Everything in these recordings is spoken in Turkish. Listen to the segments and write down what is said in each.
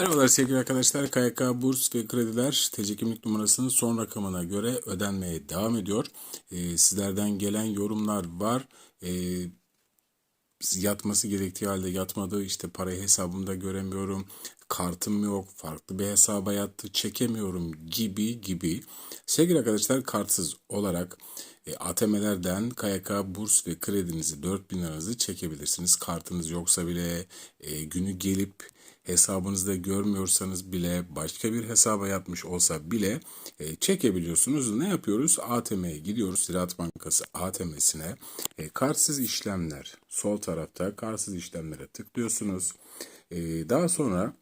Merhabalar sevgili arkadaşlar. KYK Burs ve Krediler TC kimlik numarasının son rakamına göre ödenmeye devam ediyor. Ee, sizlerden gelen yorumlar var. Ee, yatması gerektiği halde yatmadı. İşte parayı hesabımda göremiyorum. Kartım yok. Farklı bir hesaba yattı. Çekemiyorum gibi gibi. Sevgili arkadaşlar kartsız olarak ATM'lerden KYK burs ve kredinizi 4000 liranızı çekebilirsiniz. Kartınız yoksa bile e, günü gelip hesabınızda görmüyorsanız bile başka bir hesaba yatmış olsa bile e, çekebiliyorsunuz. Ne yapıyoruz? ATM'ye gidiyoruz. Ziraat Bankası ATM'sine e, kartsız işlemler sol tarafta kartsız işlemlere tıklıyorsunuz. E, daha sonra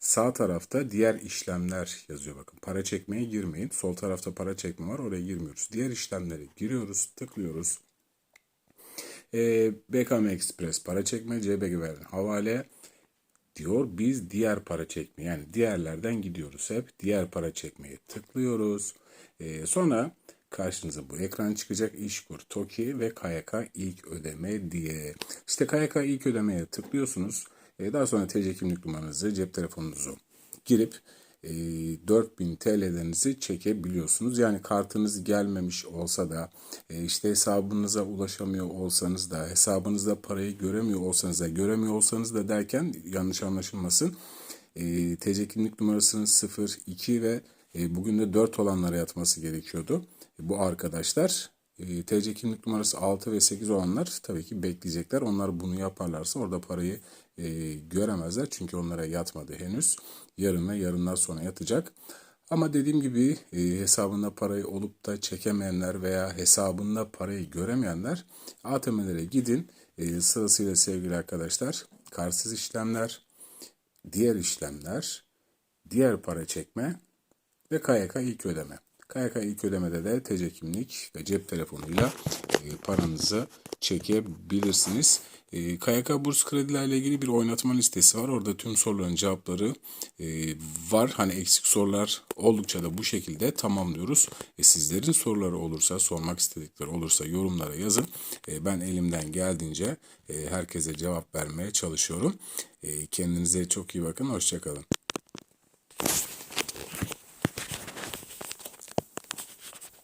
Sağ tarafta diğer işlemler yazıyor bakın. Para çekmeye girmeyin. Sol tarafta para çekme var. Oraya girmiyoruz. Diğer işlemlere giriyoruz. Tıklıyoruz. E, BKM Express para çekme. CBG veren havale diyor. Biz diğer para çekme yani diğerlerden gidiyoruz hep. Diğer para çekmeye tıklıyoruz. E, sonra karşınıza bu ekran çıkacak. İşkur, TOKİ ve KYK ilk ödeme diye. İşte KYK ilk ödemeye tıklıyorsunuz. E, daha sonra TC kimlik numaranızı, cep telefonunuzu girip e, 4000 TL'lerinizi çekebiliyorsunuz. Yani kartınız gelmemiş olsa da e, işte hesabınıza ulaşamıyor olsanız da hesabınızda parayı göremiyor olsanız da göremiyor olsanız da derken yanlış anlaşılmasın. E, TC kimlik numarasının 0, 2 ve e, bugün de 4 olanlara yatması gerekiyordu. Bu arkadaşlar e, TC kimlik numarası 6 ve 8 olanlar tabii ki bekleyecekler. Onlar bunu yaparlarsa orada parayı e, göremezler. Çünkü onlara yatmadı henüz. Yarın ve yarından sonra yatacak. Ama dediğim gibi e, hesabında parayı olup da çekemeyenler veya hesabında parayı göremeyenler ATM'lere gidin. E, sırasıyla sevgili arkadaşlar karsız işlemler, diğer işlemler, diğer para çekme ve KYK ilk ödeme. KYK ilk ödemede de TC kimlik ve cep telefonuyla e, paranızı çekebilirsiniz. E, KYK burs kredilerle ilgili bir oynatma listesi var. Orada tüm soruların cevapları e, var. Hani eksik sorular oldukça da bu şekilde tamamlıyoruz. Sizlerin soruları olursa, sormak istedikleri olursa yorumlara yazın. Ben elimden geldiğince herkese cevap vermeye çalışıyorum. Kendinize çok iyi bakın. Hoşçakalın.